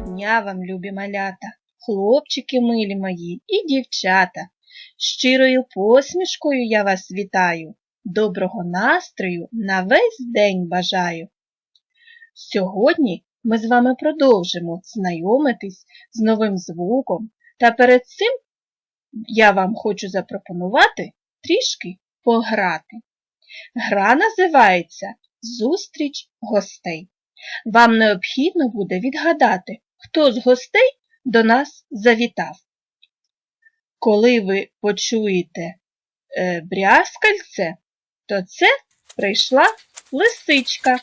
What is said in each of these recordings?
дня вам, любі малята, хлопчики милі мої і дівчата. Щирою посмішкою я вас вітаю, доброго настрою на весь день бажаю. Сьогодні ми з вами продовжимо знайомитись з новим звуком, та перед цим я вам хочу запропонувати трішки пограти. Гра називається Зустріч гостей. Вам необхідно буде відгадати, хто з гостей до нас завітав. Коли ви почуєте е, брязкальце, то це прийшла лисичка.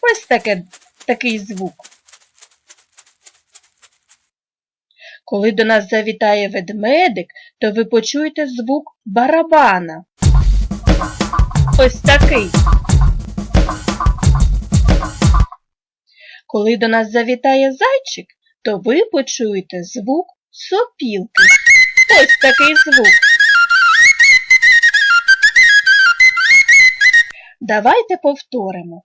Ось таке, такий звук. Коли до нас завітає ведмедик, то ви почуєте звук барабана. Ось такий. Коли до нас завітає зайчик, то ви почуєте звук сопілки. Ось такий звук. Давайте повторимо.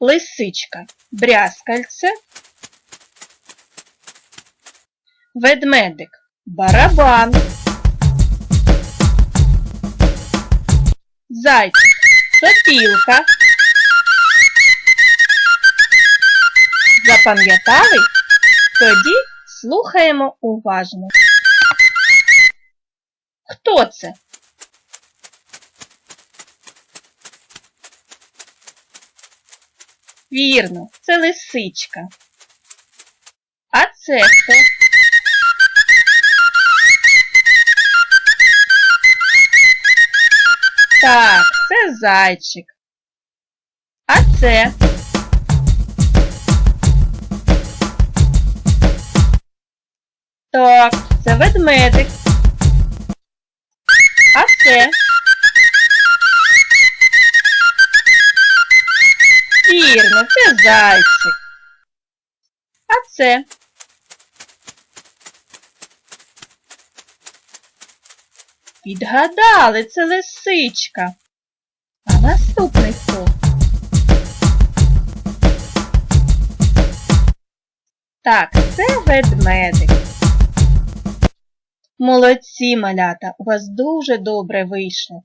Лисичка, брязкальце, ведмедик, барабан, зайчик, сопілка. Запам'ятали? Тоді слухаємо уважно. Хто це? Вірно, це лисичка. А це хто? Так, це зайчик. А це? Так, це ведмедик. А це? Вірно, це зайчик. А це? Підгадали, це лисичка. А наступний хто? Так, це ведмедик. Молодці, малята, у вас дуже добре вийшло.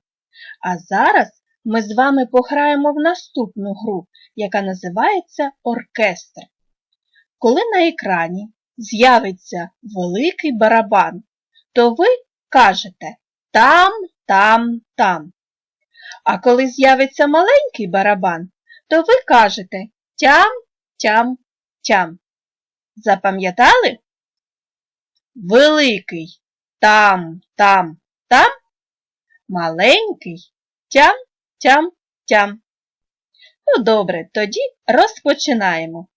А зараз ми з вами пограємо в наступну гру, яка називається оркестр. Коли на екрані з'явиться великий барабан, то ви кажете там, там, там. А коли з'явиться маленький барабан, то ви кажете тям, тям, тям. Запам'ятали? Великий там, там, там, маленький тям, тям, тям. Ну, добре, тоді розпочинаємо.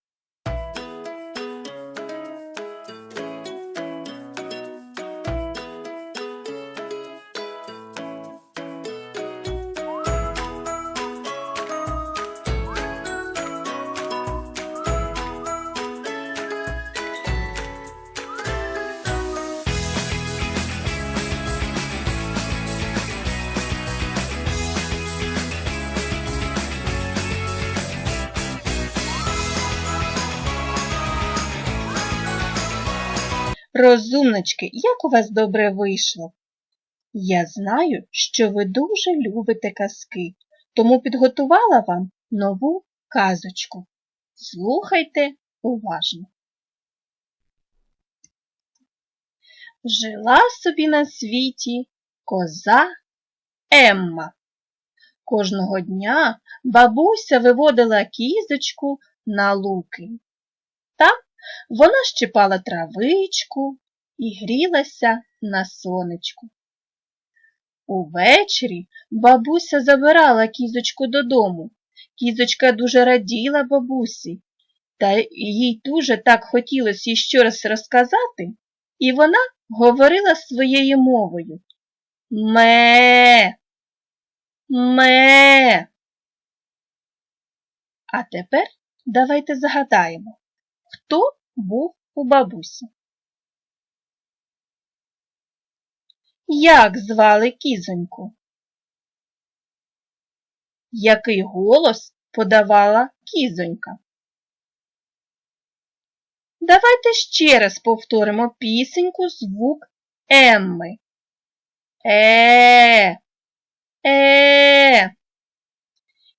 Розумнички, як у вас добре вийшло. Я знаю, що ви дуже любите казки, тому підготувала вам нову казочку. Слухайте уважно. Жила собі на світі коза Емма. Кожного дня бабуся виводила кізочку на луки. Там вона щипала травичку і грілася на сонечку. Увечері бабуся забирала кізочку додому. Кізочка дуже раділа бабусі, та їй дуже так хотілося їй щось розказати, і вона говорила своєю мовою. Ме. Ме. А тепер давайте загадаємо, хто був у бабусі. Як звали кізоньку? Який голос подавала кізонька? Давайте ще раз повторимо пісеньку звук Емми. Е. Е.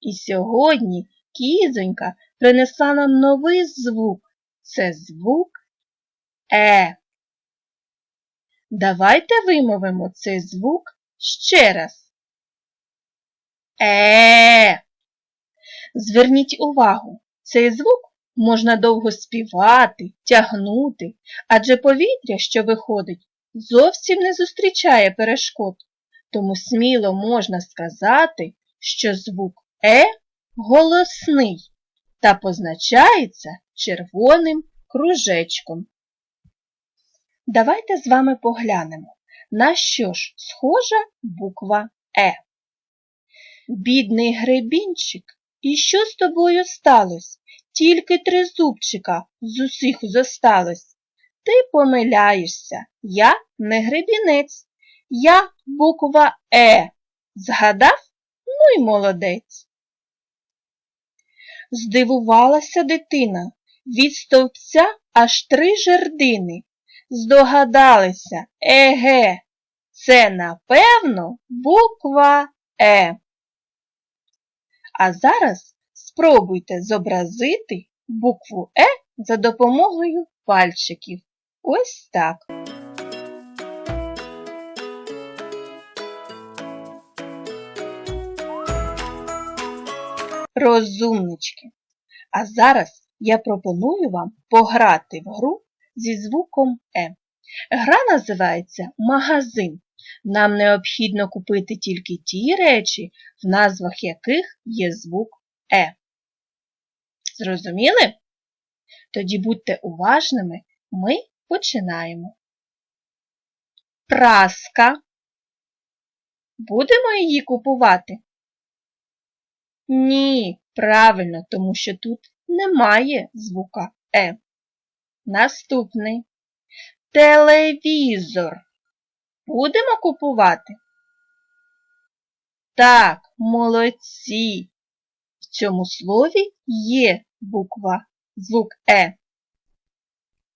І сьогодні кізонька принесла нам новий звук. Це звук Е. Давайте вимовимо цей звук ще раз. Е. Зверніть увагу, цей звук можна довго співати, тягнути, адже повітря, що виходить, зовсім не зустрічає перешкод. Тому сміло можна сказати, що звук Е голосний та позначається червоним кружечком. Давайте з вами поглянемо, на що ж схожа буква Е. Бідний гребінчик, і що з тобою сталося? Тільки три зубчика з усіх зосталось. Ти помиляєшся, я не гребінець, я буква Е. Згадав? Ну й молодець. Здивувалася дитина, від стовпця аж три жердини. Здогадалися, еге, це, напевно, буква Е. А зараз спробуйте зобразити букву Е за допомогою пальчиків. Ось так. Розумнички. А зараз я пропоную вам пограти в гру зі звуком Е. Гра називається Магазин. Нам необхідно купити тільки ті речі, в назвах яких є звук Е. Зрозуміли? Тоді будьте уважними, ми починаємо. Праска. Будемо її купувати? Ні, правильно, тому що тут немає звука Е. Наступний. Телевізор. Будемо купувати? Так, молодці. В цьому слові є буква, звук Е.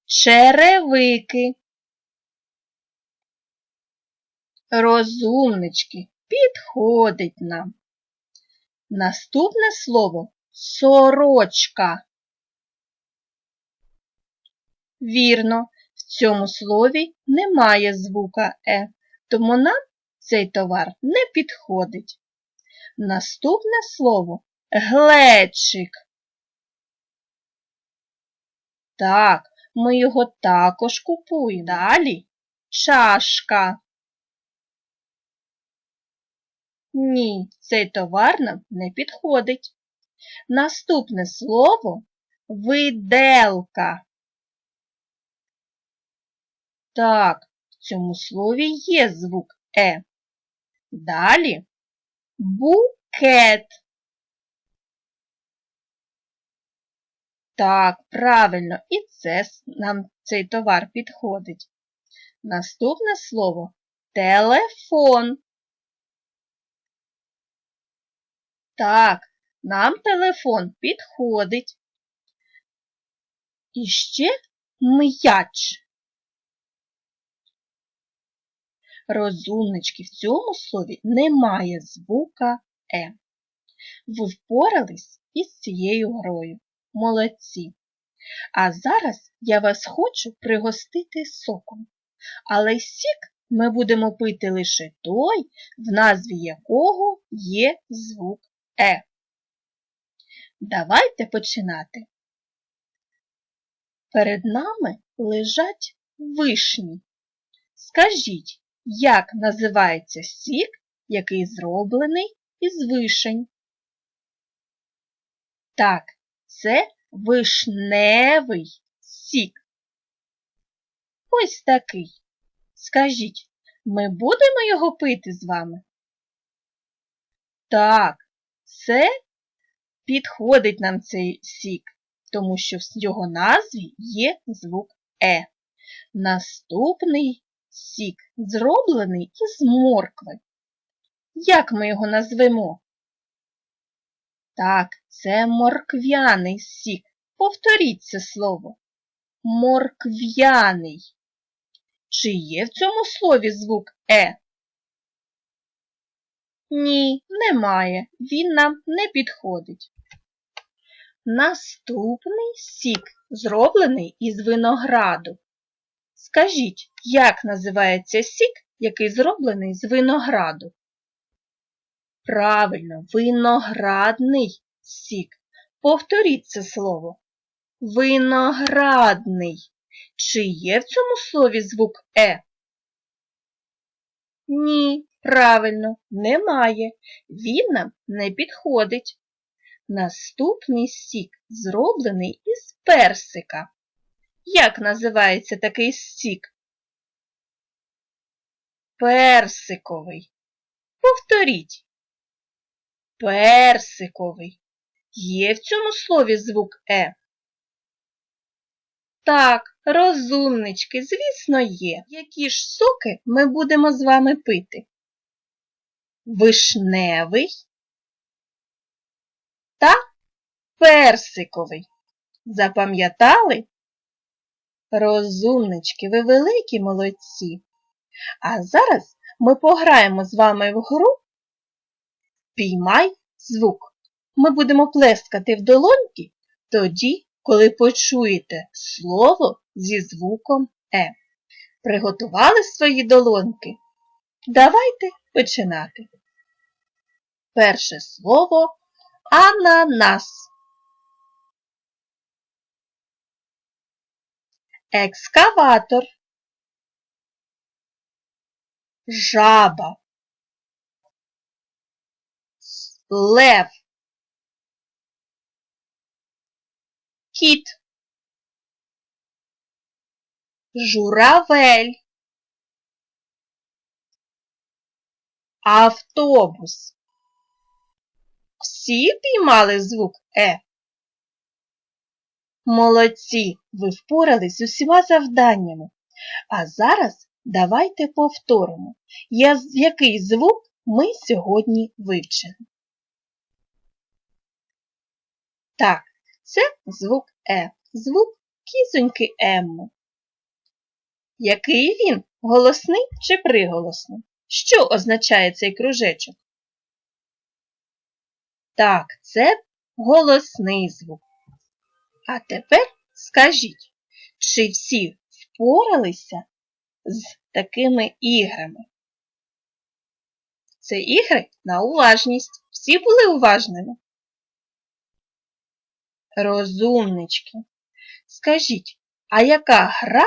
Черевики. Розумнички, підходить нам. Наступне слово сорочка. Вірно, в цьому слові немає звука Е, тому нам цей товар не підходить. Наступне слово глечик. Так, ми його також купуємо. Далі чашка. Ні, цей товар нам не підходить. Наступне слово виделка. Так, в цьому слові є звук Е. Далі букет. Так, правильно, і це нам цей товар підходить. Наступне слово телефон. Так, нам телефон підходить. І ще м'яч. Розумнички, в цьому слові немає звука Е. Ви впорались із цією грою. Молодці. А зараз я вас хочу пригостити соком. Але сік ми будемо пити лише той, в назві якого є звук Е. Давайте починати. Перед нами лежать вишні. Скажіть, як називається сік, який зроблений із вишень? Так, це вишневий сік. Ось такий. Скажіть, ми будемо його пити з вами? Так, це підходить нам цей сік, тому що в його назві є звук Е. Наступний сік зроблений із моркви. Як ми його назвемо? Так, це морквяний сік. Повторіть це слово. Моркв'яний. Чи є в цьому слові звук Е? Ні, немає. Він нам не підходить. Наступний сік зроблений із винограду. Скажіть, як називається сік, який зроблений з винограду? Правильно, виноградний сік. Повторіть це слово. Виноградний. Чи є в цьому слові звук Е? Ні, правильно, немає. Він нам не підходить. Наступний сік зроблений із персика. Як називається такий сік? Персиковий. Повторіть. Персиковий. Є в цьому слові звук Е? Так, розумнички, звісно, є. Які ж соки ми будемо з вами пити? Вишневий та персиковий. Запам'ятали? Розумнички, ви великі молодці. А зараз ми пограємо з вами в гру Піймай звук. Ми будемо плескати в долоньки тоді, коли почуєте слово зі звуком Е. Приготували свої долоньки? Давайте починати. Перше слово ананас. Екскаватор. Жаба. Лев. Кіт. Журавель. Автобус. Всі піймали звук Е? Молодці, ви впорались з усіма завданнями. А зараз давайте повторимо, який звук ми сьогодні вивчили. Так, це звук Е, звук кізоньки Емми. Який він? Голосний чи приголосний? Що означає цей кружечок? Так, це голосний звук. А тепер скажіть, чи всі впоралися з такими іграми? Це ігри на уважність. Всі були уважними. Розумнички. Скажіть, а яка гра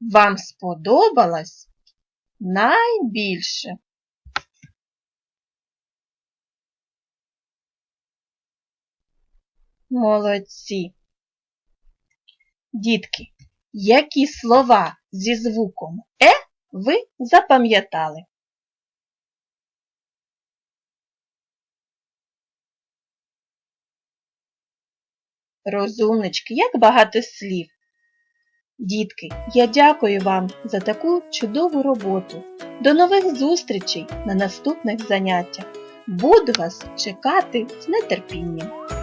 вам сподобалась найбільше? Молодці. Дітки, які слова зі звуком Е ви запам'ятали? Розумнички, як багато слів. Дітки, я дякую вам за таку чудову роботу. До нових зустрічей на наступних заняттях. Буду вас чекати з нетерпінням.